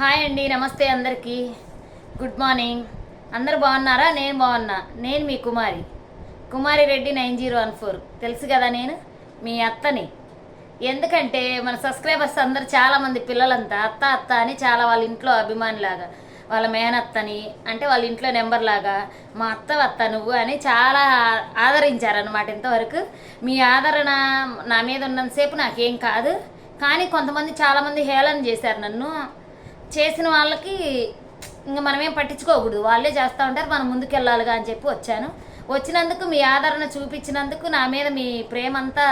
Hi అండి నమస్తే అందరికీ. Good morning. అందరు బాగున్నారా? నేను బాగున్నా. నేను మీ Kumari. Kumari Reddy nine zero one four. తెలుసు కదా నేను? మీ అత్తని. ఎందుకంటే మన సబ్స్క్రైబర్స్ అందరు చాలామంది పిల్లలంతా అత్త అత్త అని చాలా వాళ్ళ ఇంట్లో అభిమానిలాగా వాళ్ళ మేనత్తని అంటే వాళ్ళ ఇంట్లో నెంబర్ లాగా మా అత్త అత్త నువ్వు అని చాలా ఆదరించారనమాట ఇంతవరకు. మీ ఆదరణ నా మీద ఉన్నంతసేపు నాకేం కాదు. కానీ కొంతమంది చాలామంది హేళన చేశారు నన్ను. చేసిన వాళ్ళకి ఇంకా మనమేం పట్టించుకోకూడదు. వాళ్ళే చేస్తూ ఉంటారు. మనం ముందుకెళ్ళాలిగా అని చెప్పి వచ్చాను. వచ్చినందుకు మీ ఆదరణ చూపించినందుకు నా మీద మీ ప్రేమ అంతా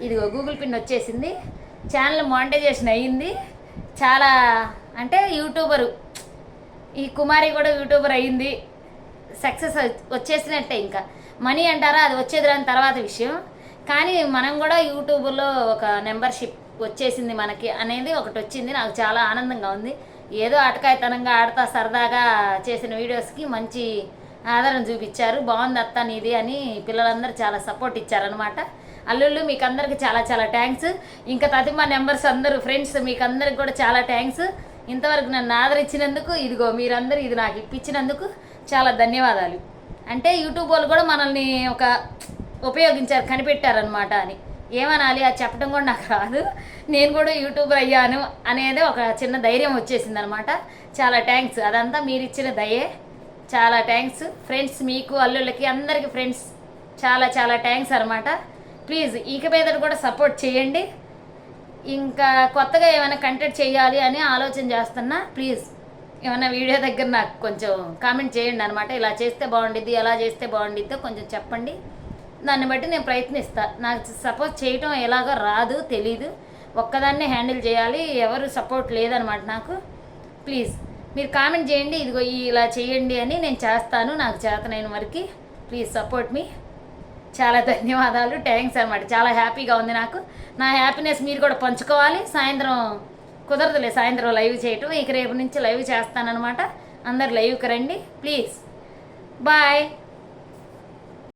ఇదిగో గూగుల్ పిన్ వచ్చేసింది. ఛానల్ మానిటైజేషన్ అయ్యింది. చాలా అంటే యూట్యూబరు. ఈ కుమారి కూడా యూట్యూబర్ అయ్యింది. సక్సెస్ వచ్చేసినట్టే ఇంకా. మనీ అంటారా? అది వచ్చేది రాని తర్వాత విషయం. కానీ మనం కూడా యూట్యూబ్లో ఒక మెంబర్షిప్ వచ్చేసింది మనకి అనేది ఒకటి వచ్చింది. నాకు చాలా ఆనందంగా ఉంది. ఏదో అటకాయతనంగా ఆడతా సరదాగా చేసిన వీడియోస్కి మంచి ఆదరణ చూపించారు. బాగుంది అత్త నీది అని పిల్లలందరూ చాలా సపోర్ట్ ఇచ్చారనమాట అల్లుళ్ళు మీకు అందరికి చాలా చాలా థ్యాంక్స్ ఇంకా తదిమా నెంబర్స్ అందరూ ఫ్రెండ్స్ మీకు అందరికి కూడా చాలా థ్యాంక్స్ ఇంతవరకు నన్ను ఆదరించినందుకు ఇదిగో మీరందరూ ఇది నాకు ఇప్పించినందుకు చాలా ధన్యవాదాలు. అంటే యూట్యూబ్ వాళ్ళు కూడా మనల్ని ఒక ఉపయోగించారు కనిపెట్టారనమాట అని. ఏమనాలి? అది చెప్పడం కూడా నాకు రాదు. నేను కూడా యూట్యూబర్ అయ్యాను అనేది ఒక చిన్న ధైర్యం వచ్చేసింది అనమాట చాలా థ్యాంక్స్ అదంతా మీరు ఇచ్చిన దయే. చాలా థ్యాంక్స్ ఫ్రెండ్స్ మీకు అల్లుళ్ళకి అందరికీ ఫ్రెండ్స్ చాలా చాలా థ్యాంక్స్ అనమాట. ప్లీజ్ ఇక మీద కూడా సపోర్ట్ చేయండి. ఇంకా కొత్తగా ఏమైనా కంటెంట్ చేయాలి అని ఆలోచన చేస్తున్నా ప్లీజ్ ఏమైనా వీడియో దగ్గర నాకు కొంచెం కామెంట్ చేయండి అనమాట. ఇలా చేస్తే బాగుండిద్ది ఎలా చేస్తే బాగుండిద్దో కొంచెం చెప్పండి. దాన్ని బట్టి నేను ప్రయత్నిస్తా. నాకు సపోర్ట్ చేయటం ఎలాగో రాదు తెలీదు. ఒక్కదాన్నే హ్యాండిల్ చేయాలి. ఎవరు సపోర్ట్ లేదనమాట నాకు. ప్లీజ్ మీరు కామెంట్ చేయండి. ఇదిగో ఇలా చేయండి అని నేను చేస్తాను. నాకు చేతనైన వరకు ప్లీజ్ సపోర్ట్ మీ చాలా ధన్యవాదాలు. థ్యాంక్స్ అనమాట చాలా హ్యాపీగా ఉంది నాకు. నా హ్యాపీనెస్ మీరు కూడా పంచుకోవాలి. సాయంత్రం కుదరదులే సాయంత్రం లైవ్ చేయటం. ఇక రేపు నుంచి లైవ్ చేస్తానన్నమాట. అందరు లైవ్కి రండి. Please bye